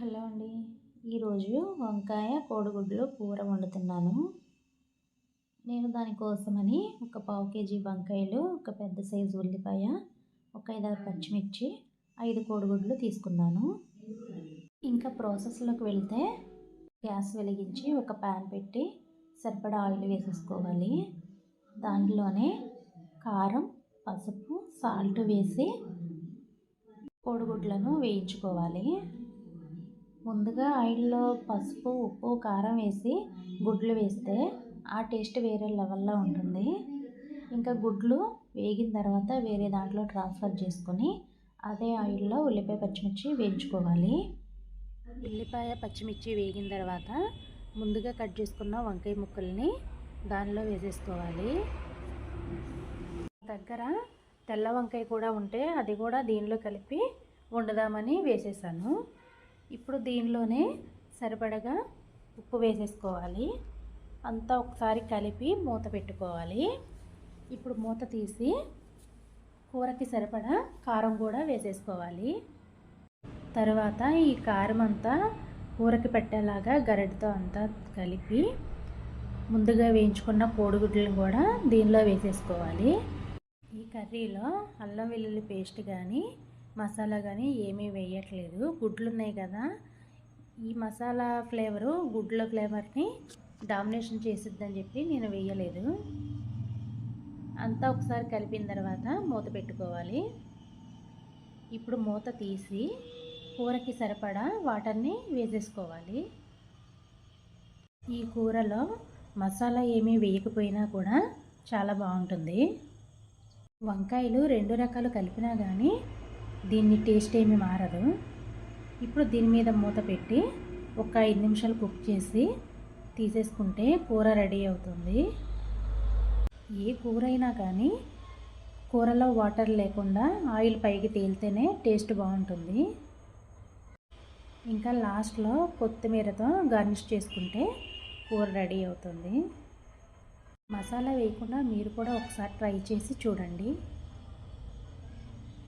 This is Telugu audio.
హలో అండి. ఈరోజు వంకాయ కోడిగుడ్లు కూర వండుతున్నాను. నేను దానికోసమని ఒక పావు కేజీ వంకాయలు ఒక పెద్ద సైజు ఉల్లిపాయ ఒక ఐదారు పచ్చిమిర్చి ఐదు కోడిగుడ్లు తీసుకున్నాను. ఇంకా ప్రాసెస్లోకి వెళ్తే గ్యాస్ వెలిగించి ఒక ప్యాన్ పెట్టి సరిపడా ఆయిల్ వేసేసుకోవాలి. దాంట్లోనే కారం పసుపు సాల్ట్ వేసి కోడిగుడ్లను వేయించుకోవాలి. ముందుగా ఆయిల్లో పసుపు ఉప్పు కారం వేసి గుడ్లు వేస్తే ఆ టేస్ట్ వేరే లెవెల్లో ఉంటుంది. ఇంకా గుడ్లు వేగిన తర్వాత వేరే దాంట్లో ట్రాన్స్ఫర్ చేసుకొని అదే ఆయిల్లో ఉల్లిపాయ పచ్చిమిర్చి వేయించుకోవాలి. ఉల్లిపాయ పచ్చిమిర్చి వేగిన తర్వాత ముందుగా కట్ చేసుకున్న వంకాయ ముక్కల్ని దానిలో వేసేసుకోవాలి. దగ్గర తెల్ల వంకాయ కూడా ఉంటే అది కూడా దీనిలో కలిపి వండుదామని వేసేసాను. ఇప్పుడు దీనిలోనే సరిపడగా ఉప్పు వేసేసుకోవాలి. అంతా ఒకసారి కలిపి మూత పెట్టుకోవాలి. ఇప్పుడు మూత తీసి కూరకి సరిపడా కారం కూడా వేసేసుకోవాలి. తర్వాత ఈ కారం అంతా కూరకి పెట్టేలాగా గరిటతో అంతా కలిపి ముందుగా వేయించుకున్న కోడిగుడ్లను కూడా దీనిలో వేసేసుకోవాలి. ఈ కర్రీలో అల్లం వెల్లుల్లి పేస్ట్ కానీ మసాలా కానీ ఏమీ వేయట్లేదు. గుడ్లు ఉన్నాయి కదా. ఈ మసాలా ఫ్లేవరు గుడ్ల ఫ్లేవర్ని డామినేషన్ చేసిద్దని చెప్పి నేను వేయలేదు. అంతా ఒకసారి కలిపిన తర్వాత మూత పెట్టుకోవాలి. ఇప్పుడు మూత తీసి కూరకి సరిపడా వాటర్ని వేసేసుకోవాలి. ఈ కూరలో మసాలా ఏమీ వేయకపోయినా కూడా చాలా బాగుంటుంది. వంకాయలు రెండు రకాలు కలిపినా కానీ దీన్ని టేస్ట్ ఏమి మారదు. ఇప్పుడు దీని మీద మూత పెట్టి ఒక ఐదు నిమిషాలు కుక్ చేసి తీసేసుకుంటే కూర రెడీ అవుతుంది. ఏ కూర అయినా కానీ కూరలో వాటర్ లేకుండా ఆయిల్ పైకి తేలితేనే టేస్ట్ బాగుంటుంది. ఇంకా లాస్ట్లో కొత్తిమీరతో గార్నిష్ చేసుకుంటే కూర రెడీ అవుతుంది. మసాలా వేయకుండా మీరు కూడా ఒకసారి ట్రై చేసి చూడండి.